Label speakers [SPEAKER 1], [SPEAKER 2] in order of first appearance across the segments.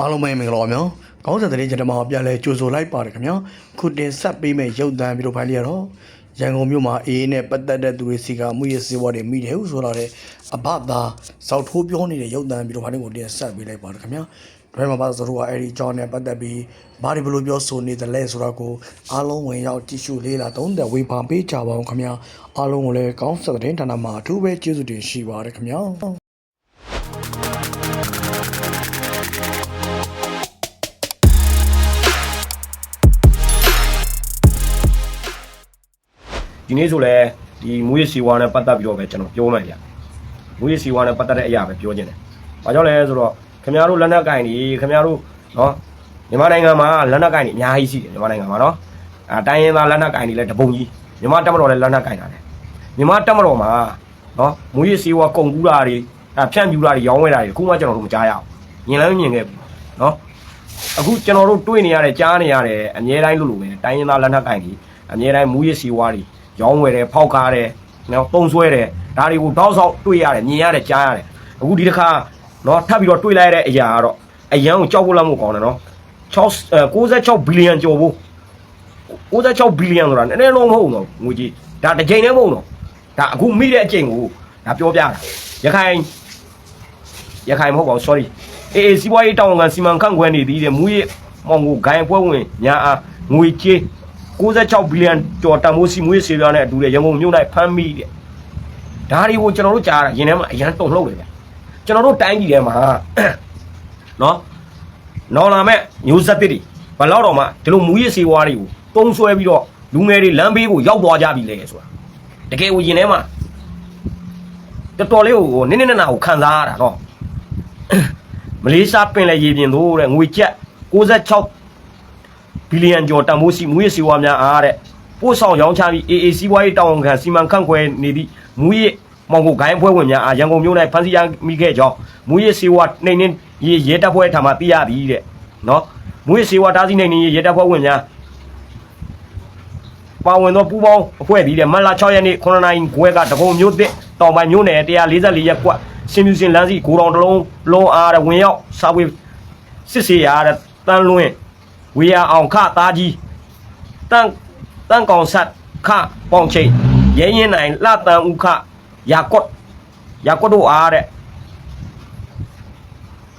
[SPEAKER 1] အားလုံးပဲမင်္ဂလာပါများကောင်းစံတဲ့ကျွန်တော်မှာပြန်လဲကြိုဆိုလိုက်ပါတယ်ခင်ဗျာခုတင်ဆက်ပေးမဲ့ရုပ်သံပြီးတော့ဖိုင်လေးရတော့ရန်ကုန်မြို့မှာအေးနဲ့ပတ်သက်တဲ့သူတွေစီကမှုရစေဝါတွေမိတယ်ဟုဆိုလာတဲ့အဘသာစောက်ထိုးပြောနေတဲ့ရုပ်သံပြီးတော့ဖိုင်လေးကိုတင်ဆက်ပေးလိုက်ပါတယ်ခင်ဗျာဒရိုင်မှာပါဆိုတော့အဲဒီကြောင်းနဲ့ပတ်သက်ပြီးဘာတွေဘလို့ပြောဆိုနေတယ်လဲဆိုတော့ကိုအားလုံးဝင်ရောက်ကြည့်ရှုလေးလာသုံးသက်ဝေဖန်ပေးကြပါအောင်ခင်ဗျာအားလုံးကိုလည်းကောင်းစံတဲ့ဌာနမှာအထူးပဲကျေးဇူးတင်ရှိပါတယ်ခင်ဗျာ
[SPEAKER 2] ဒီနေ့ဆိုလဲဒီမူရစီဝါနဲ့ပတ်သက်ပြီးတော့ပဲကျွန်တော်ပြောမှန်းကြမူရစီဝါနဲ့ပတ်သက်တဲ့အရာပဲပြောချင်တယ်။ဘာကြောင့်လဲဆိုတော့ခင်ဗျားတို့လက်နက်ကင်တွေခင်ဗျားတို့နော်မြန်မာနိုင်ငံမှာလက်နက်ကင်တွေအများကြီးရှိတယ်မြန်မာနိုင်ငံမှာနော်အဲတိုင်းရင်းသားလက်နက်ကင်တွေလည်းတပုံကြီးမြန်မာတက်မတော်လည်းလက်နက်ကင်တာလေမြန်မာတက်မတော်မှာနော်မူရစီဝါကုန်ကူးတာတွေအဲဖြန့်ပြူတာတွေရောင်းဝဲတာတွေအခုမှကျွန်တော်တို့မကြားရအောင်မြင်လည်းမမြင်ခဲ့ဘူးနော်အခုကျွန်တော်တို့တွေ့နေရတဲ့ကြားနေရတဲ့အမြဲတမ်းလို့လို့ပဲတိုင်းရင်းသားလက်နက်ကင်ကြီးအမြဲတမ်းမူရစီဝါးတွေ ရောင်းဝယ်တယ်ဖောက်ကားတယ်နော်ပုံဆွဲတယ်ဒါတွေကိုတောက်ဆောက်တွေ့ရတယ်မြင်ရတယ်ကြားရတယ်အခုဒီတစ်ခါနော်ထပ်ပြီးတော့တွေ့လိုက်ရတဲ့အရာကတော့အရန်ကိုကြောက်ဖို့လောက်မှုကောင်းတယ်နော်6 96ဘီလီယံကျော်ဖို့96ဘီလီယံဆိုတာနည်းနည်းလုံးမဟုတ်ဘူးနော်ငွေကြီးဒါတစ်ချိန်တည်းမဟုတ်တော့ဒါအခုမိတဲ့အချိန်ကိုဒါပြောပြတာရခိုင်ရခိုင်မဟုတ်ပါဘူး sorry အေးအေးစီးပွားရေးတောင်းကန်စီမံခန့်ခွဲနေသည်တဲ့မူရမောင်ကိုဂိုင်းပွဲဝင်ညာအားငွေကြေး 66ဘီလီယံကျော်တန်ဖိုးစီမွေးစေပြားနဲ့အတူတဲ့ရန်ကုန်မြို့၌ဖမ်းမိတဲ့ဒါတွေကိုကျွန်တော်တို့ကြားရတာရင်ထဲမှာအရန်တုံလှုပ်နေတယ်ကျွန်တော်တို့တိုင်းပြည်ထဲမှာနော်နော်လာမဲ့မျိုးဆက်တစ်တွေဘယ်တော့တော့မှဒီလိုမူရစေဝါးတွေကိုတုံးဆွဲပြီးတော့လူငယ်တွေလမ်းဘေးကိုရောက်သွားကြပြီလေဆိုတာတကယ်ကိုရင်ထဲမှာတော်တော်လေးကိုနင်းနင်းနာနာကိုခံစားရတာတော့မလေးရှားပင်လယ်ရေပြင်သို့တဲ့ငွေကျပ်66 ဘီလီယံကျော်တန်ဖိုးရှိမူရစီဝါများအားတဲ့ပို့ဆောင်ရောင်းချပြီး AA စီးပွားရေးတောင်းခံစီမံခန့်ခွဲနေသည့်မူရမောင်ကိုဂိုင်းပွဲဝင်များအားရန်ကုန်မြို့၌ဖမ်းဆီးရမိခဲ့ကြောင်းမူရစီဝါနှိမ့်နှင်းရေရဲတပ်ဖွဲ့ထံမှသိရသည်တဲ့နော်မူရစီဝါတားဆီးနှိမ့်နှင်းရေရဲတပ်ဖွဲ့ဝင်များပါဝင်သောပူးပေါင်းအဖွဲ့သည်တဲ့မတ်လ6ရက်နေ့9နိုင်ခွဲကတကုံမြို့သစ်တောင်ပိုင်းမြို့နယ်144ရပ်ကွက်ရှင်မြူစင်လမ်းစီဂိုတောင်တစ်လုံးလုံးအားတဲ့ဝင်ရောက်စာဝေးစစ်စေးရတဲ့တန်းလွင် ဝေယအောင်ခသားကြီးတန်တန်ကောင်ဆက်ခပေါင်ချိတ်ရဲရင်နိုင်လှတန်ဥခရာကွတ်ရာကွတ်တို့အားတဲ့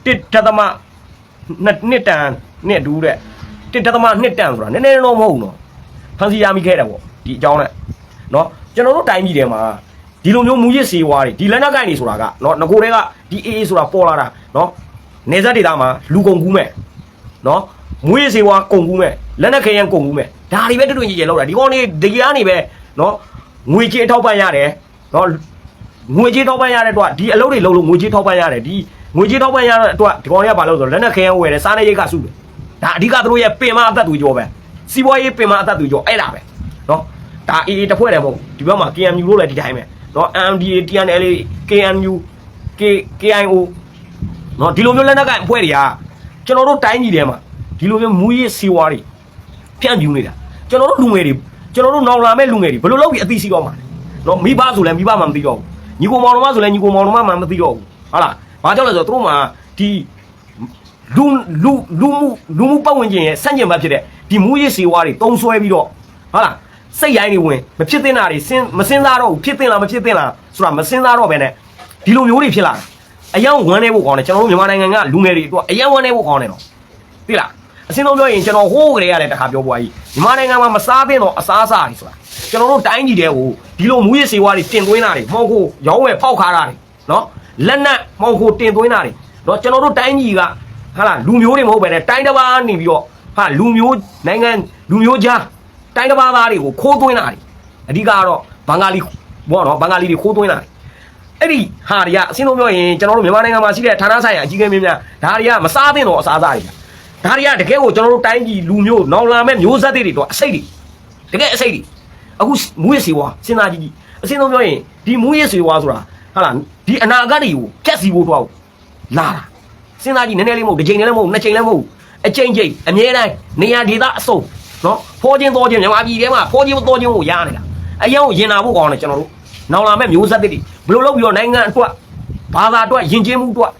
[SPEAKER 2] တစ်တသမနှစ်တန်နှစ်ဒူးတဲ့တစ်တသမနှစ်တန်ဆိုတာနည်းနည်းတော့မဟုတ်နော်ဖန်စီရမိခဲ့တယ်ပေါ့ဒီအကြောင်းနဲ့နော်ကျွန်တော်တို့တိုင်းပြည်ထဲမှာဒီလိုမျိုးမူရစ်စေဝါတွေဒီလက်နက်ကိုင်တွေဆိုတာကနော်ငကိုတွေကဒီအေးအေးဆိုတာပေါ်လာတာနော်နေဆက်ဒေတာမှာလူကုန်ကူးမဲ့နော် မွေးစေဝါကုန်ကူးမဲ့လက်နဲ့ခရမ်းကုန်ကူးမဲ့ဒါတွေပဲတွတွင်ကြီးကြီးလောက်တာဒီကောင်နေဒီကနေပဲနော်ငွေကြေးထောက်ပံ့ရတယ်နော်ငွေကြေးထောက်ပံ့ရတဲ့အတွက်ဒီအလုပ်တွေလုပ်လို့ငွေကြေးထောက်ပံ့ရတယ်ဒီငွေကြေးထောက်ပံ့ရတဲ့အတွက်ဒီကောင်ရပါလို့ဆိုလက်နဲ့ခရမ်းဝယ်တယ်စားနေရိတ်ကစုတယ်ဒါအဓိကသူတို့ရဲ့ပင်မအသက်သူကြောပဲစီးပွားရေးပင်မအသက်သူကြောအဲ့ဒါပဲနော်ဒါ AA တစ်ဖွဲ့တယ်မဟုတ်ဒီဘက်မှာ KMU လို့လည်းဒီတိုင်းပဲနော် MDA TNL KMU KIO နော်ဒီလိုမျိုးလက်နက်ကအဖွဲ့တွေကကျွန်တော်တို့တိုင်းကြီးထဲမှာ ဒီလိုမျိုးမူရစ်စီဝါတွေဖြန့်ပြူနေတာကျွန်တော်တို့လူငယ်တွေကျွန်တော်တို့နောင်လာမဲ့လူငယ်တွေဘယ်လိုလုပ်ပြီးအသိရှိတော့မှာလဲနော်မိဘဆိုလည်းမိဘမှမသိတော့ဘူးညီကိုမောင်နှမဆိုလည်းညီကိုမောင်နှမမှမသိတော့ဘူးဟုတ်လားဘာကြောင့်လဲဆိုတော့တို့မှဒီလူလူလူမှုလူမှုပတ်ဝန်းကျင်ရဲ့ဆန့်ကျင်ဘက်ဖြစ်တဲ့ဒီမူရစ်စီဝါတွေတုံးဆွဲပြီးတော့ဟုတ်လားစိတ်ရိုင်းတွေဝင်မဖြစ်သင့်တာတွေစဉ်မစဉ်းစားတော့ဘူးဖြစ်သင့်လားမဖြစ်သင့်လားဆိုတာမစဉ်းစားတော့ဘဲနဲ့ဒီလိုမျိုးတွေဖြစ်လာအယောင်ဝမ်းနေဖို့ကောင်းတယ်ကျွန်တော်တို့မြန်မာနိုင်ငံကလူငယ်တွေတော့အယောင်ဝမ်းနေဖို့ကောင်းတယ်တော့သိလား အစင်းဆုံးပြောရင်ကျွန်တော်ဟိုးကလေးရတယ်တခါပြောပွားကြီးမြန်မာနိုင်ငံမှာမစားသင့်တော့အစားအစာတွေဆိုတာကျွန်တော်တို့တိုင်းပြည်တဲ့ဟိုဒီလိုမူရစ်စီဝါးတွေတင်သွင်းတာတွေမောင်ကိုရောင်းဝယ်ဖောက်ခါတာတွေနော်လက်နက်မောင်ကိုတင်သွင်းတာတွေနော်ကျွန်တော်တို့တိုင်းပြည်ကဟာလားလူမျိုးတွေမဟုတ်ပဲနဲ့တိုင်းတစ်ပါးနေပြီးတော့ဟာလူမျိုးနိုင်ငံလူမျိုးကြားတိုင်းတစ်ပါးသားတွေကိုခိုးသွင်းတာတွေအဓိကကတော့ဘင်္ဂါလီဘောနော်ဘင်္ဂါလီတွေခိုးသွင်းတာတွေအဲ့ဒီဟာတွေကအစင်းလုံးပြောရင်ကျွန်တော်တို့မြန်မာနိုင်ငံမှာရှိတဲ့ဌာနဆိုင်ရာအကြီးအကဲမင်းများဒါတွေကမစားသင့်တော့အစားအစာတွေ ဒါတွေကတကယ်ကိုကျွန်တော်တို့တိုင်းပြည်လူမျိုးနောင်လာမဲ့မျိုးဆက်တွေတွေတော့အစိတ်တွေတကယ်အစိတ်တွေအခုမူရစီဝါစဉ်းစားကြည့်ကြည့်အစင်းလုံးပြောရင်ဒီမူရစီဝါဆိုတာဟာလားဒီအနာဂတ်တွေကိုဖြတ်စီဖို့တော့လာတာစဉ်းစားကြည့်နည်းနည်းလေးမဟုတ်တစ်ချိန်လည်းမဟုတ်နှစ်ချိန်လည်းမဟုတ်အချိန်ချိန်အမြဲတမ်းနေရာဒေသအစုံနော်ဖောချင်းတော်ချင်းမြန်မာပြည်ထဲမှာဖောချင်းတော်ချင်းကိုရားနေတာအရင်ကိုရင်နာဖို့ကောင်းတယ်ကျွန်တော်တို့နောင်လာမဲ့မျိုးဆက်တွေဘယ်လိုလုပ်ပြီးတော့နိုင်ငံအတွက်ဘာသာအတွက်ယဉ်ကျေးမှုအတွက်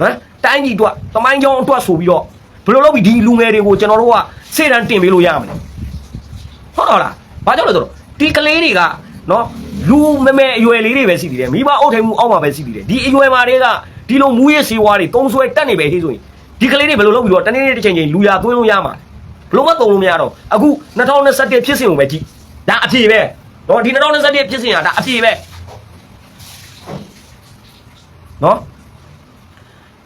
[SPEAKER 2] နော်တိုင်းပြည်အတွက်တမိုင်းကြောင်းအတွက်ဆိုပြီးတော့ ဘယ်လိုလုပ်ပြီးဒီလူငယ်တွေကိုကျွန်တော်တို့ကစေတန်းတင်ပေးလို့ရမလဲဟုတ်တော့လားဘာကြောင့်လဲဆိုတော့ဒီကလေးတွေကနော်လူမမဲအရွယ်လေးတွေပဲရှိသေးတယ်မိဘအုပ်ထိန်မှုအောက်မှာပဲရှိသေးတယ်ဒီအရွယ်မှာတွေကဒီလိုမူရစ်စေဝါတွေတုံးဆွဲတက်နေပဲဟေးဆိုရင်ဒီကလေးတွေဘယ်လိုလုပ်ပြီးတော့တနေ့နေ့တစ်ချိန်ချိန်လူရသွင်းလို့ရမှာလဲဘယ်လိုမှသုံးလို့မရတော့အခု2021ဖြစ်စဉ်ကိုပဲကြည့်ဒါအဖြေပဲနော်ဒီ2021ဖြစ်စဉ်ကဒါအဖြေပဲနော်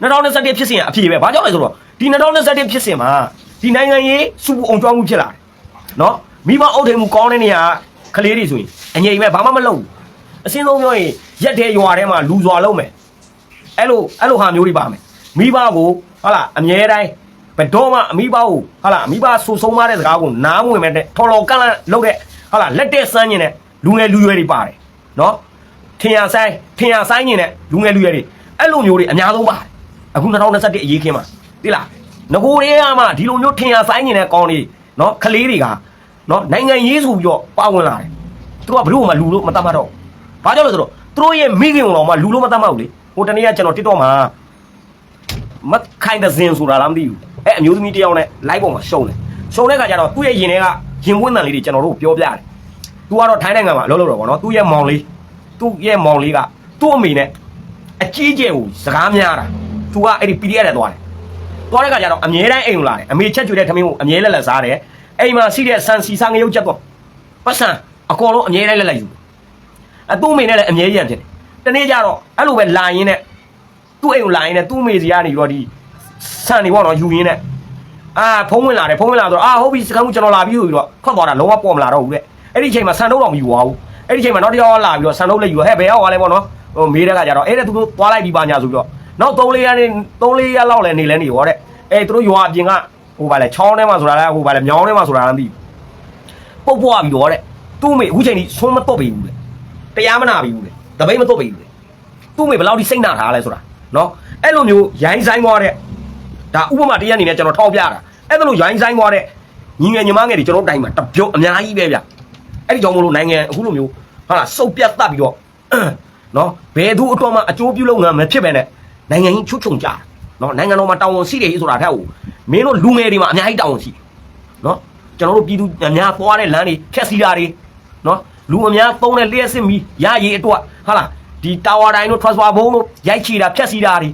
[SPEAKER 2] 2021ဖြစ်စဉ်ကအဖြေပဲဘာကြောင့်လဲဆိုတော့ ဒီ2021ဖြစ်စဉ်မှာဒီနိုင်ငံရေးစုပူအောင်ကြွားမှုဖြစ်လာတယ်နော်မိဘအုပ်ထိန်မှုကောင်းတဲ့နေရာကလေးတွေဆိုရင်အငြိမ်ပဲဘာမှမလုပ်ဘူးအစင်းဆုံးပြောရင်ရက်တဲ့ရွာထဲမှာလူစွာလုံးမယ်အဲ့လိုအဲ့လိုဟာမျိုးတွေပါမယ်မိဘကိုဟာလာအမြဲတမ်းဘယ်တော့မှအမိဘကိုဟာလာအမိဘဆူဆုံးမတဲ့စကားကိုနားမဝင်မဲ့တဲ့ထော်လော်ကန့်လန့်လုပ်တဲ့ဟာလာလက်တဲ့စမ်းကျင်တဲ့လူငယ်လူရွယ်တွေပါတယ်နော်ထင်ရဆိုင်ထင်ရဆိုင်ကျင်တဲ့လူငယ်လူရွယ်တွေအဲ့လိုမျိုးတွေအများဆုံးပါတယ်အခု2021အရေးခင်းမှာ သိလားငကိုတွေကမှဒီလိုမျိုးထင်ရဆိုင်နေတဲ့ကောင်းလေးနော်ခလေးတွေကနော်နိုင်ငံရေးဆိုပြီးတော့ပါဝင်လာတယ်သူကဘလို့မှလူလို့မတတ်မှတ်တော့ဘာကြောင့်လဲဆိုတော့သူတို့ရဲ့မိခင်တော်မှလူလို့မတတ်မှတ်ဘူးလေဟိုတနေ့ကကျွန်တော် TikTok မှာမခိုင်တဲ့ဇင်ဆိုတာလားမသိဘူးအဲအမျိုးသမီးတစ်ယောက်နဲ့ live ပေါ်မှာရှုံးတယ်ရှုံးတဲ့ခါကျတော့သူ့ရဲ့ရင်ထဲကရင်ပွင့်တန်လေးတွေကျွန်တော်တို့ပြောပြတယ်သူကတော့ထိုင်းနိုင်ငံမှာအလုပ်လုပ်တော့ဗောနော်သူ့ရဲ့မောင်လေးသူ့ရဲ့မောင်လေးကသူ့အမေနဲ့အကြီးကျယ်ကိုစကားများတာသူကအဲ့ဒီ PDF နဲ့သွားတယ် သွားတဲ့ခါကျတော့အမြဲတမ်းအိမ်ကိုလာတယ်အမေချက်ကျွေတဲ့ထမင်းကိုအမြဲလက်လက်စားတယ်အိမ်မှာရှိတဲ့ဆန်စီစားငရုတ်ချက်တော့ပတ်စံအကုန်လုံးအမြဲတမ်းလက်လက်ယူအသူ့အမေနဲ့လည်းအမြဲရံဖြစ်တယ်တနေ့ကျတော့အဲ့လိုပဲလာရင်းနဲ့သူ့အိမ်ကိုလာရင်းနဲ့သူ့အမေစီကနေပြီးတော့ဒီဆန်နေပေါ့နော်ယူရင်းနဲ့အာဖုံးဝင်လာတယ်ဖုံးဝင်လာတော့အာဟုတ်ပြီစကမ်းမှုကျွန်တော်လာပြီဆိုပြီးတော့ထွက်သွားတာလုံးဝပေါ်မလာတော့ဘူးတဲ့အဲ့ဒီအချိန်မှာဆန်တော့တော့မယူပါဘူးအဲ့ဒီအချိန်မှာနောက်တစ်ယောက်လာပြီးတော့ဆန်တော့လည်းယူဟဲ့ဘယ်ရောက်သွားလဲပေါ့နော်ဟိုမေးတဲ့ခါကျတော့အဲ့ဒါသူတို့သွားလိုက်ပြီးပါညာဆိုပြီးတော့ နောက်3လေးရက်နေ3လေးရက်လောက်လည်းနေလဲနေရောတဲ့အဲသူတို့ရွာအပြင်ကဟိုဗာလဲချောင်းထဲမှာဆိုတာလဲဟိုဗာလဲမြောင်းထဲမှာဆိုတာလည်းမသိဘူးပုတ်ပွားပြီးတော့တဲ့သူ့မေအခုချိန်ကြီးဆုံးမတော့ပြီဘူးတဲ့တရားမနာပြီဘူးတဲ့တပိတ်မတော့ပြီဘူးတဲ့သူ့မေဘယ်လောက်ထိစိတ်နာထားလဲဆိုတာနော်အဲ့လိုမျိုးရိုင်းဆိုင်သွားတဲ့ဒါဥပမာတရားအနေနဲ့ကျွန်တော်ထောက်ပြတာအဲ့လိုရိုင်းဆိုင်သွားတဲ့ညီငယ်ညီမငယ်တွေကျွန်တော်တိုင်းမှာတပြုတ်အများကြီးပဲဗျအဲ့ဒီကြောင့်မလို့နိုင်ငံအခုလိုမျိုးဟာလားစုပ်ပြတ်တတ်ပြီးတော့နော်ဘယ်သူအတော်မှအကျိုးပြုလုပ်ငန်းမဖြစ်ပဲနဲ့ နိုင်ငံကြီးချွတ်ချုံကြတယ်နော်နိုင်ငံတော်မှာတာဝန်ရှိတယ်ဆိုတာထက်ကိုမင်းတို့လူငယ်တွေမှာအများကြီးတာဝန်ရှိတယ်နော်ကျွန်တော်တို့ပြည်သူအများသွားတဲ့လမ်းတွေဖြက်စီတာတွေနော်လူအများသုံးတဲ့လျှက်စစ်မီရရည်အတွက်ဟာလားဒီတာဝါတိုင်းတို့ transfer ဘုံတို့ရိုက်ချီတာဖြက်စီတာတွေ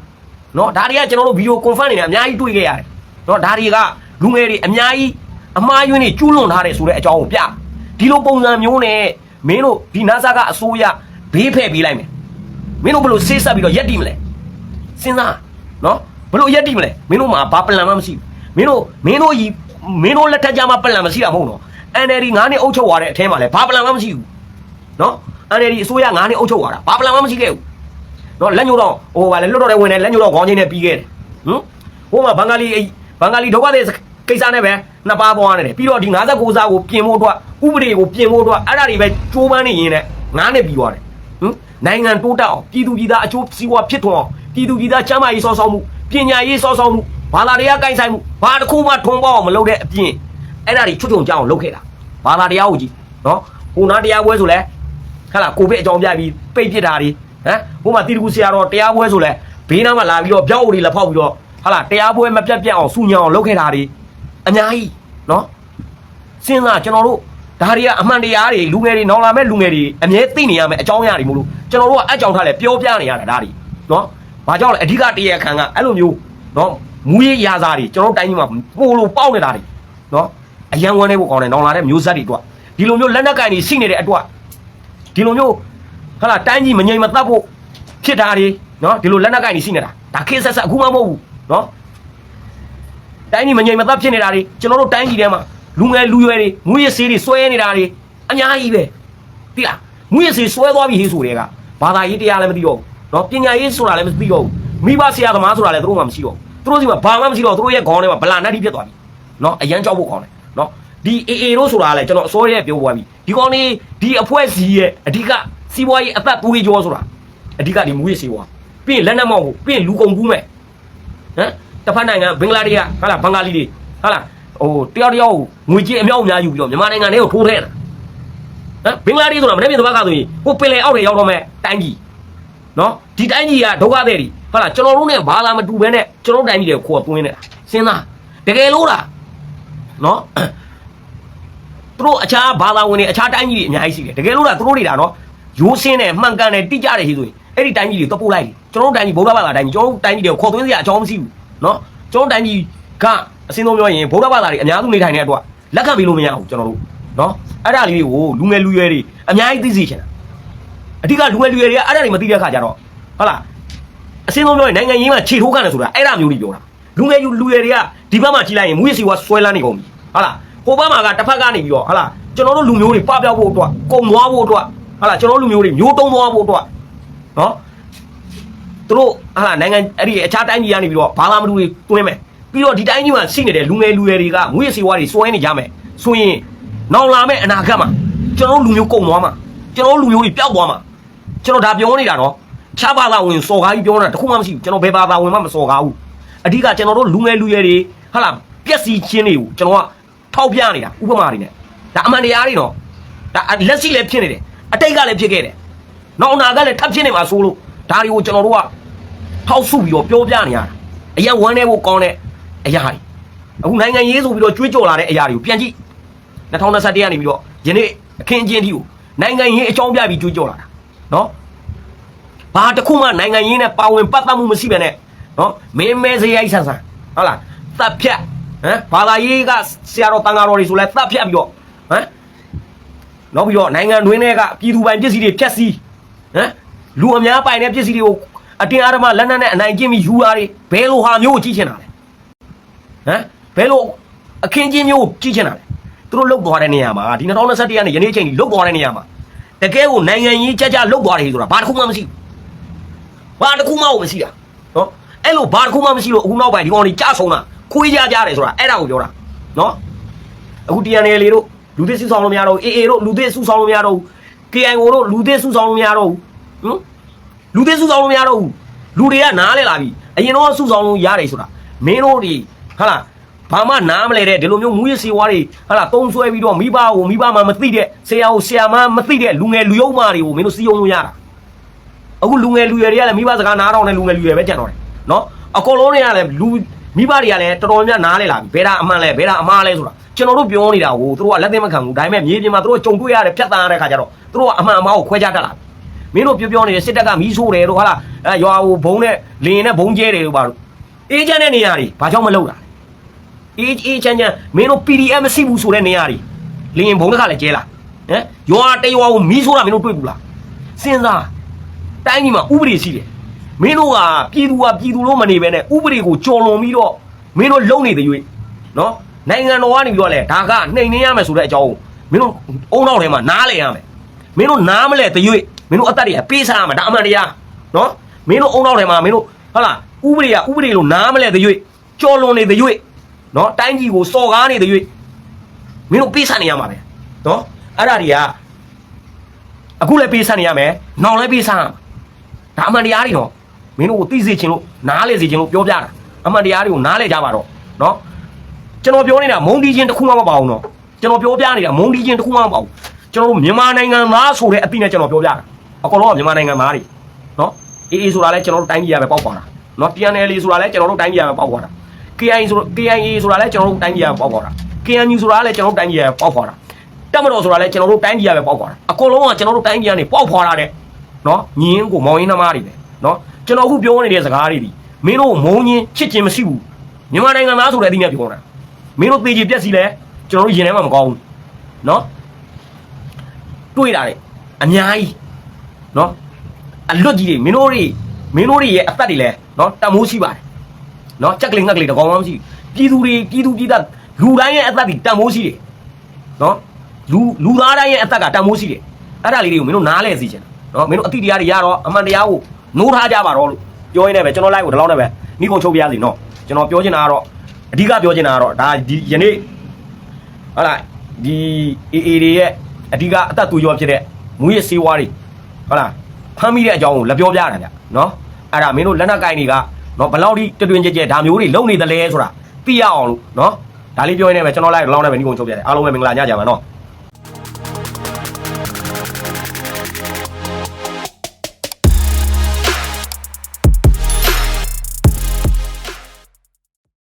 [SPEAKER 2] နော်ဒါတွေကကျွန်တော်တို့ဗီဒီယိုကွန်ဖရင့်နေအများကြီးတွေ့ခဲ့ရတယ်နော်ဒါတွေကလူငယ်တွေအများကြီးအမှားယွင်းတွေကျူးလွန်ထားတယ်ဆိုတဲ့အကြောင်းကိုပြဒီလိုပုံစံမျိုးနဲ့မင်းတို့ဒီ NASA ကအစိုးရဘေးဖယ်ပေးလိုက်မယ်မင်းတို့ဘယ်လိုဆေးဆက်ပြီးတော့ရက်တည်မလဲ စဉ်းစားနော်ဘလို့ရက်တိမလဲမင်းတို့မှာဘာပလန်မှမရှိဘူးမင်းတို့မင်းတို့ကြီးမင်းတို့လက်ထက်ကြမှာပလန်မရှိတာမဟုတ်တော့ NLD 9နှစ်အုပ်ချုပ်သွားတဲ့အထဲမှာလဲဘာပလန်မှမရှိဘူးနော် NLD အစိုးရ9နှစ်အုပ်ချုပ်သွားတာဘာပလန်မှမရှိခဲ့ဘူးနော်လက်ညိုးတော့ဟိုဗာလဲလွတ်တော်တဲ့ဝင်တယ်လက်ညိုးတော့ခေါင်းချင်းနဲ့ပြီးခဲ့တယ်ဟမ်ဟိုမှာဘင်္ဂလီဘင်္ဂလီဒုက္ခသည်ကိစ္စနဲ့ပဲနှစ်ပါးပွားနေတယ်ပြီးတော့ဒီ59စားကိုပြင်ဖို့အတွက်ဥပဒေကိုပြင်ဖို့အတွက်အဲ့ဒါတွေပဲကြိုးပမ်းနေရင်နဲ့9နှစ်ပြီးသွားတယ်ဟမ်နိုင်ငံတိုးတက်အောင်ပြည်သူပြည်သားအကျိုးစီးပွားဖြစ်ထွန်းအောင် ပြည်သူပြည်သားချမ်းသာရေးစောစောမှုပညာရေးစောစောမှုဘာသာတရားကိုင်ဆိုင်မှုဘာတစ်ခုမှထုံပေါအောင်မလုပ်တဲ့အပြင်အဲ့ဒါတွေချွတ်ချုံကြအောင်လုပ်ခဲ့တာဘာသာတရားကိုကြည့်နော်ဟိုနာတရားပွဲဆိုလဲဟဲ့လားကိုဗစ်အကြောင်းပြပြီးပိတ်ပစ်တာတွေဟမ်ဟိုမှာတီတကူဆရာတော်တရားပွဲဆိုလဲဘေးနားမှာလာပြီးတော့ပြောက်အိုတွေလက်ဖောက်ပြီးတော့ဟာလားတရားပွဲမပြတ်ပြတ်အောင်စူညံအောင်လုပ်ခဲ့တာတွေအများကြီးနော်စဉ်းစားကျွန်တော်တို့ဒါတွေကအမှန်တရားတွေလူငယ်တွေနောင်လာမဲ့လူငယ်တွေအမြဲသိနေရမယ်အကြောင်းအရာတွေမို့လို့ကျွန်တော်တို့ကအကြောင်းထားလဲပြောပြနေရတာဒါတွေနော် ဘာကြောင့်လဲအဓိကတရားခံကအဲ့လိုမျိုးနော်မူရေးရာစားတွေကျွန်တော်တိုင်းကြီးမှာပို့လို့ပေါက်နေတာတွေနော်အရန်ဝန်းနေဖို့ကောင်းတယ်နောင်လာတဲ့မျိုးဆက်တွေအတွက်ဒီလိုမျိုးလက်နက်ကင်တွေရှိနေတဲ့အတွက်ဒီလိုမျိုးဟာလာတိုင်းကြီးမငြိမ်မသက်ဖို့ဖြစ်တာတွေနော်ဒီလိုလက်နက်ကင်တွေရှိနေတာဒါခေတ်ဆက်ဆက်အခုမှမဟုတ်ဘူးနော်တိုင်းကြီးမငြိမ်မသက်ဖြစ်နေတာတွေကျွန်တော်တို့တိုင်းကြီးထဲမှာလူငယ်လူရွယ်တွေမူရစေးတွေစွဲနေတာတွေအများကြီးပဲသိလားမူရစေးစွဲသွားပြီဟေးဆိုတဲ့ကဘာသာရေးတရားလည်းမသိတော့ဘူး နော်ပညာရေးဆိုတာလည်းမသိတော့ဘူးမိဘဆရာသမားဆိုတာလည်းသူတို့မှမရှိတော့ဘူးသူတို့စီမှာဘာမှမရှိတော့သူတို့ရဲ့ခေါင်းထဲမှာဗလာနတ်တိဖြစ်သွားပြီနော်အရန်ကြောက်ဖို့ခေါင်းတယ်နော်ဒီအေအေတို့ဆိုတာလည်းကျွန်တော်အစိုးရပြောပွားပြီဒီကောင်လေးဒီအဖွဲ့စီရဲ့အဓိကစီးပွားရေးအသက်သွေးကြောဆိုတာအဓိကဒီမူရေးစီးပွားပြီးရင်လက်နက်မောက်ကိုပြီးရင်လူကုန်ကူးမယ်ဟမ်တစ်ဖက်နိုင်ငံဘင်္ဂလားဒေ့ရှ်ကဟာလားဘင်္ဂါလီတွေဟာလားဟိုတယောက်တယောက်ငွေကြေးအမြောက်အများယူပြီးတော့မြန်မာနိုင်ငံထဲကိုထိုးထဲတာဟမ်ဘင်္ဂလားဒေ့ရှ်ဆိုတာမနေ့ပြင်တစ်ပတ်ကဆိုရင်ဟိုပင်လယ်အောက်တွေရောက်တော့မဲ့တိုင်းကြီး နော်ဒီတိုင်းကြီးကဒုက္ခသည်တွေဟုတ်လားကျွန်တော်တို့နဲ့ဘာသာမတူဘဲနဲ့ကျွန်တော်တို့တိုင်းပြည်တွေကိုခေါ်သွင်းနေတာစဉ်းစားတကယ်လို့လားနော်သူတို့အခြားဘာသာဝင်တွေအခြားတိုင်းပြည်တွေအများကြီးရှိတယ်တကယ်လို့လားသူတို့တွေဒါနော်ရိုးစင်းတယ်မှန်ကန်တယ်တိကျတယ်ဟိဆိုရင်အဲ့ဒီတိုင်းပြည်တွေတော့ပို့လိုက်တယ်ကျွန်တော်တို့တိုင်းပြည်ဗုဒ္ဓဘာသာတိုင်းပြည်ကျွန်တော်တို့တိုင်းပြည်တွေကိုခေါ်သွင်းစရာအကြောင်းမရှိဘူးနော်ကျွန်တော်တို့တိုင်းပြည်ကအစင်းဆုံးပြောရင်ဗုဒ္ဓဘာသာတွေအများစုနေထိုင်တဲ့အတွက်လက်ခံပြီးလို့မရဘူးကျွန်တော်တို့နော်အဲ့ဒါလေးတွေကိုလူငယ်လူရွယ်တွေအများကြီးသိစေချင်တာ အဓိကလူငယ်လူရွယ်တွေကအဲ့ဒါတွေမသိတဲ့အခါကျတော့ဟုတ်လားအစင်းဆုံးပြောရင်နိုင်ငံရေးမှာခြေထိုးခံတယ်ဆိုတာအဲ့ဒါမျိုးကြီးပြောတာလူငယ်ယူလူငယ်တွေကဒီဘက်မှာကြီးလိုက်ရင်မူရစီဝါဆွဲလန်းနေကုန်ပြီဟုတ်လားဟိုဘက်မှာကတစ်ဖက်ကနေပြီးတော့ဟုတ်လားကျွန်တော်တို့လူမျိုးတွေပပျောက်ဖို့အတွက်ကုံသွားဖို့အတွက်ဟုတ်လားကျွန်တော်တို့လူမျိုးတွေမျိုးတုံးသွားဖို့အတွက်နော်သူတို့ဟာလားနိုင်ငံအဲ့ဒီအခြားတိုင်းပြည်ကနေပြီးတော့ဘာသာမတူတွေတွင်းမယ်ပြီးတော့ဒီတိုင်းကြီးမှာရှိနေတဲ့လူငယ်လူငယ်တွေကမူရစီဝါတွေစွဲနေကြမယ်ဆိုရင်နောက်လာမယ့်အနာဂတ်မှာကျွန်တော်တို့လူမျိုးကုံသွားမှာကျွန်တော်တို့လူမျိုးတွေပျောက်သွားမှာ ကျွန်တော်ဒါပြောနေတာနော်ချားဘာသာဝင်စော်ကားကြီးပြောတာတခုမှမရှိဘူးကျွန်တော်ဘယ်ဘာသာဝင်မှမစော်ကားဘူးအဓိကကျွန်တော်တို့လူငယ်လူရွယ်တွေဟာလာပျက်စီးခြင်းတွေကိုကျွန်တော်ကထောက်ပြနေတာဥပမာတွေနဲ့ဒါအမှန်တရားတွေနော်ဒါလက်ရှိလည်းဖြစ်နေတယ်အတိတ်ကလည်းဖြစ်ခဲ့တယ်နောက်အနာကလည်းထပ်ဖြစ်နေမှာဆိုလို့ဒါတွေကိုကျွန်တော်တို့ကထောက်စုပြီးတော့ပြောပြနေရတာအရင်ဝမ်းနေဖို့ကောင်းတဲ့အရာတွေအခုနိုင်ငံရေးဆိုပြီးတော့ကြွေးကြော်လာတဲ့အရာတွေကိုပြန်ကြည့်2021ကနေပြီးတော့ယနေ့အခင်းအကျင်းဒီကိုနိုင်ငံရေးအကြောင်းပြပြီးကြွေးကြော်လာတာ နော်ဘာတစ်ခုမှနိုင်ငံရေးနဲ့ပါဝင်ပတ်သက်မှုမရှိပဲနဲ့နော်မင်းမဲစရိုက်ဆန်ဆန်ဟုတ်လားတပ်ဖြတ်ဟမ်ဘာသာရေးကဆရာတော်တန်ဃာတော်တွေဆိုလဲတပ်ဖြတ်ပြီးတော့ဟမ်နောက်ပြီးတော့နိုင်ငံတွင်းတွေကပြည်သူပိုင်ပစ္စည်းတွေဖြတ်စီးဟမ်လူအများပိုင်တဲ့ပစ္စည်းတွေကိုအတင်းအဓမ္မလက်နက်နဲ့အနိုင်ကျင့်ပြီးယူတာတွေဘယ်လိုဟာမျိုးကိုကြည့်ချင်တာလဲဟမ်ဘယ်လိုအခင်းချင်းမျိုးကိုကြည့်ချင်တာလဲသူတို့လုတ်သွားတဲ့နေရာမှာဒီ2021ကနေယနေ့အချိန်ကြီးလုတ်သွားတဲ့နေရာမှာ တကယ်ကိုနိုင်ငံရေးကြကြလုတ်သွားတယ်ဆိုတာဘာတစ်ခုမှမရှိဘူးဘာတစ်ခုမှမရှိတာနော်အဲ့လိုဘာတစ်ခုမှမရှိလို့အခုနောက်ပိုင်းဒီကောင်တွေကြဆုံးတာခွေးကြကြတယ်ဆိုတာအဲ့ဒါကိုပြောတာနော်အခု TNL လေးတို့လူသစ်စုဆောင်လို့မရတော့ဘူး AA တို့လူသစ်စုဆောင်လို့မရတော့ဘူး KIO တို့လူသစ်စုဆောင်လို့မရတော့ဘူးဟမ်လူသစ်စုဆောင်လို့မရတော့ဘူးလူတွေကနားလဲလာပြီအရင်တော့စုဆောင်လို့ရတယ်ဆိုတာမင်းတို့တွေဟာလား ဘာမှနားမလဲတဲ့ဒီလိုမျိုးမူရစီဝါးတွေဟာလားတုံးဆွဲပြီးတော့မိဘကိုမိဘမှမသိတဲ့ဆရာကိုဆရာမမသိတဲ့လူငယ်လူယုံမာတွေကိုမင်းတို့စီယုံလို့ရတာအခုလူငယ်လူရွယ်တွေကလည်းမိဘစကားနားတော့တဲ့လူငယ်လူရွယ်ပဲကြံတော့တယ်နော်အကုန်လုံးတွေကလည်းလူမိဘတွေကလည်းတော်တော်များများနားလဲလာပြီဘယ်ဒါအမှန်လဲဘယ်ဒါအမှားလဲဆိုတာကျွန်တော်တို့ပြောနေတာကိုသူတို့ကလက်သိမခံဘူးဒါပေမဲ့မြေပြင်မှာသူတို့ကြုံတွေ့ရတဲ့ဖြတ်တန်းရတဲ့ခါကျတော့သူတို့ကအမှန်အမှားကိုခွဲခြားတတ်လာမင်းတို့ပြောပြောနေတဲ့စစ်တပ်ကမီးဆိုးတယ်တို့ဟာလားအဲရွာဟိုဘုံနဲ့လင်းနဲ့ဘုံကျဲတယ်တို့ပါတို့အေးချမ်းတဲ့နေရာတွေဘာကြောင့်မလုပ်တာ အေးအေးချမ်းချမ်းမင်းတို့ PDF မရှိဘူးဆိုတဲ့နေရာတွေလင်းဘုံတစ်ခါလည်းကျဲလာဟမ်ရွာတရွာကိုမီးဆိုးတာမင်းတို့တွေ့ဘူးလားစဉ်းစားတိုင်းပြည်မှာဥပဒေရှိတယ်မင်းတို့ကပြည်သူကပြည်သူလို့မနေဘဲနဲ့ဥပဒေကိုကြော်လွန်ပြီးတော့မင်းတို့လုံနေတဲ့ရွေးနော်နိုင်ငံတော်ကနေပြီးတော့လေဒါကနှိမ်နေရမယ်ဆိုတဲ့အကြောင်းကိုမင်းတို့အုံနောက်ထဲမှာနားလဲရမယ်မင်းတို့နားမလဲတဲ့ရွေးမင်းတို့အသက်တွေကပေးစားရမယ်ဒါအမှန်တရားနော်မင်းတို့အုံနောက်ထဲမှာမင်းတို့ဟုတ်လားဥပဒေကဥပဒေလို့နားမလဲတဲ့ရွေးကြော်လွန်နေတဲ့ရွေး နော်တိုင်းပြည်ကိုစော်ကားနေတဲ့ရွေးမင်းတို့ပေးစားနေရမှာပဲနော်အဲ့ဒါတွေကအခုလည်းပေးစားနေရမယ်နောက်လည်းပေးစားရမယ်ဒါအမှန်တရားတွေတော့မင်းတို့ကိုသိစေချင်လို့နားလေစေချင်လို့ပြောပြတာအမှန်တရားတွေကိုနားလေကြပါတော့နော်ကျွန်တော်ပြောနေတာမုံတီးချင်းတစ်ခုမှမပါဘူးနော်ကျွန်တော်ပြောပြနေတာမုံတီးချင်းတစ်ခုမှမပါဘူးကျွန်တော်တို့မြန်မာနိုင်ငံသားဆိုတဲ့အသိနဲ့ကျွန်တော်ပြောပြတာအကောင်လုံးကမြန်မာနိုင်ငံသားတွေနော်အေးအေးဆိုတာလဲကျွန်တော်တို့တိုင်းပြည်ရပဲပေါက်ပါတာနော် TNL ဆိုတာလဲကျွန်တော်တို့တိုင်းပြည်ရပဲပေါက်ပါတာ KI ဆို KIA ဆိုတာလဲကျွန်တော်တို့တိုင်းပြည်ရပဲပေါက်ပါတာ KNU ဆိုတာလဲကျွန်တော်တို့တိုင်းပြည်ရပဲပေါက်ပါတာတက်မတော်ဆိုတာလဲကျွန်တော်တို့တိုင်းပြည်ရပဲပေါက်ပါတာအကောင်လုံးကကျွန်တော်တို့တိုင်းပြည်ကနေပေါက်ဖွာတာတဲ့နော်ညင်းကိုမောင်ရင်းသမားတွေပဲနော်ကျွန်တော်အခုပြောနေတဲ့စကားတွေဒီမင်းတို့မုံညင်းချစ်ခြင်းမရှိဘူးမြန်မာနိုင်ငံသားဆိုတဲ့အသီးနဲ့ပြောတာမင်းတို့သေချေပြက်စီလဲကျွန်တော်တို့ရင်ထဲမှာမကောင်းဘူးနော်တွေးတာလေအများကြီးနော်အလွတ်ကြီးတွေမင်းတို့တွေမင်းတို့တွေရဲ့အသက်တွေလဲနော်တမိုးရှိပါတယ် နော်ချက်ကလေးငှက်ကလေးတကောင်မှမရှိပြည်သူတွေပြည်သူပြည်သားလူတိုင်းရဲ့အသက်တွေတမိုးရှိတယ်နော်လူလူသားတိုင်းရဲ့အသက်ကတမိုးရှိတယ်အဲ့ဒါလေးတွေကိုမင်းတို့နားလဲစီချင်တယ်နော်မင်းတို့အတိတရားတွေရတော့အမှန်တရားကိုနိုးထားကြပါတော့လို့ပြောရင်းနဲ့ပဲကျွန်တော် live ကိုဒီလောက်နဲ့ပဲမိကုန်ချုပ်ပြရစီနော်ကျွန်တော်ပြောချင်တာကတော့အဓိကပြောချင်တာကတော့ဒါဒီယနေ့ဟုတ်လားဒီ AA တွေရဲ့အဓိကအသက်သွေးကြောဖြစ်တဲ့မူရစေးဝါးတွေဟုတ်လားဖမ်းမိတဲ့အကြောင်းကိုလက်ပြောပြတာဗျနော်အဲ့ဒါမင်းတို့လက်နက်ကင်တွေက နော်ဘယ်လောက်ထိတွင်ကြဲကြဲဒါမျိုးတွေလုံနေသလဲဆိုတာသိရအောင်လို့နော်ဒါလေးပြောရင်းနဲ့ပဲကျွန်တော် live ဒီလောက်နဲ့ပဲမိကုန်ချုပ်ပြတယ်အားလုံးပဲမင်္ဂလာညကြပါနော်